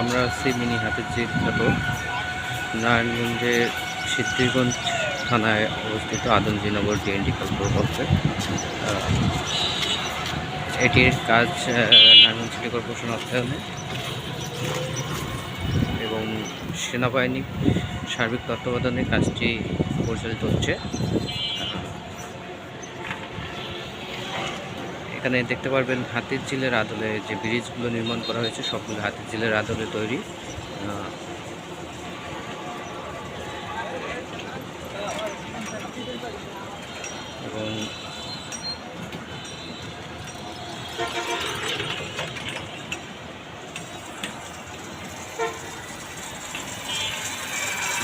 আমরা আছি মিনি হাতের যে খ্যাত নারায়ণগঞ্জের সিদ্ধিরগঞ্জ থানায় অবস্থিত আদমজিনগর ডিএনডি প্রকল্পে আহ, এটির কাজ নারায়ণগঞ্জ সিটি কর্পোরেশন অর্থায়নে এবং সেনাবাহিনী সার্বিক তত্ত্বাবধানে কাজটি পরিচালিত হচ্ছে। এখানে দেখতে পারবেন হাতির ঝিলের আদলে যে ব্রিজগুলো নির্মাণ করা হয়েছে সবগুলো হাতির ঝিলের আদলে তৈরি। এবং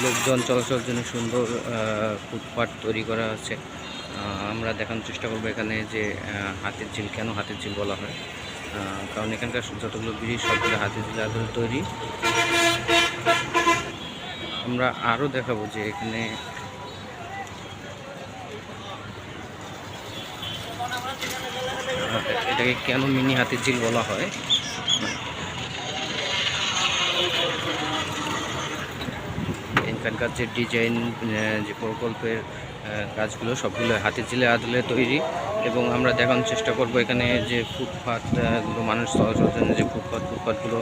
লোকজন চলাচলের জন্য সুন্দর আহ, ফুটপাত তৈরি করা আছে। আমরা দেখানোর চেষ্টা করব এখানে যে হাতের ঝিল, কেন হাতের ঝিল বলা হয়? কারণ এখানকার যতগুলো ব্রিজ, সবগুলো হাতের ঝিল আদলে তৈরি। আমরা আরও দেখাবো যে এখানে এটাকে কেন মিনি হাতের ঝিল বলা হয়? এখানকার যে ডিজাইন যে প্রকল্পের কাজগুলো সবগুলো হাতের ঝিলে আদলে তৈরি এবং আমরা দেখানোর চেষ্টা করব এখানে যে ফুটপাথগুলো মানুষ চলাচলের জন্য যে ফুটপাথ ফুটপাথগুলো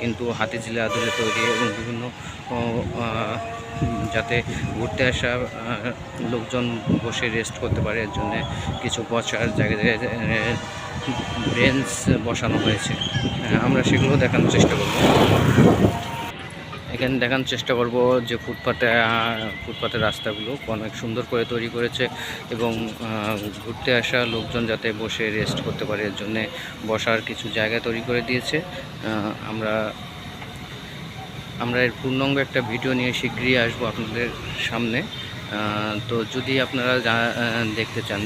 কিন্তু হাতের ঝিলে আদলে তৈরি এবং বিভিন্ন যাতে ঘুরতে আসা লোকজন বসে রেস্ট করতে পারে। এর জন্য কিছু বসার জায়গা জায়গায় বেঞ্চ বসানো হয়েছে। আহ, আমরা সেগুলো দেখানোর চেষ্টা করব। এখানে দেখানোর চেষ্টা করব যে ফুটপাতে ফুটপাতের রাস্তাগুলো অনেক সুন্দর করে তৈরি করেছে এবং ঘুরতে আসা লোকজন যাতে বসে রেস্ট করতে পারে এর জন্যে বসার কিছু জায়গা তৈরি করে দিয়েছে। আমরা আমরা এর পূর্ণাঙ্গ একটা ভিডিও নিয়ে শীঘ্রই আসব আপনাদের সামনে। তো যদি আপনারা দেখতে চান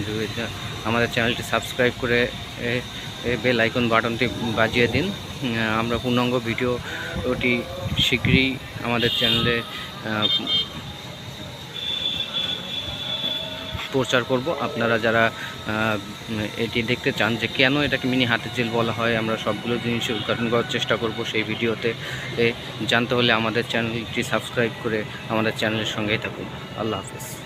আমাদের চ্যানেলটি সাবস্ক্রাইব করে বেল আইকন বাটনটি বাজিয়ে দিন। আমরা পূর্ণাঙ্গ ভিডিওটি শীঘ্রই আমাদের চ্যানেলে প্রচার করব। আপনারা যারা এটি দেখতে চান যে কেন এটাকে মিনি হাতের জেল বলা হয়, আমরা সবগুলো জিনিস উদ্ঘাটন করার চেষ্টা করব সেই ভিডিওতে। জানতে হলে আমাদের চ্যানেলটি সাবস্ক্রাইব করে আমাদের চ্যানেলের সঙ্গেই থাকুন। আল্লাহ হাফেজ।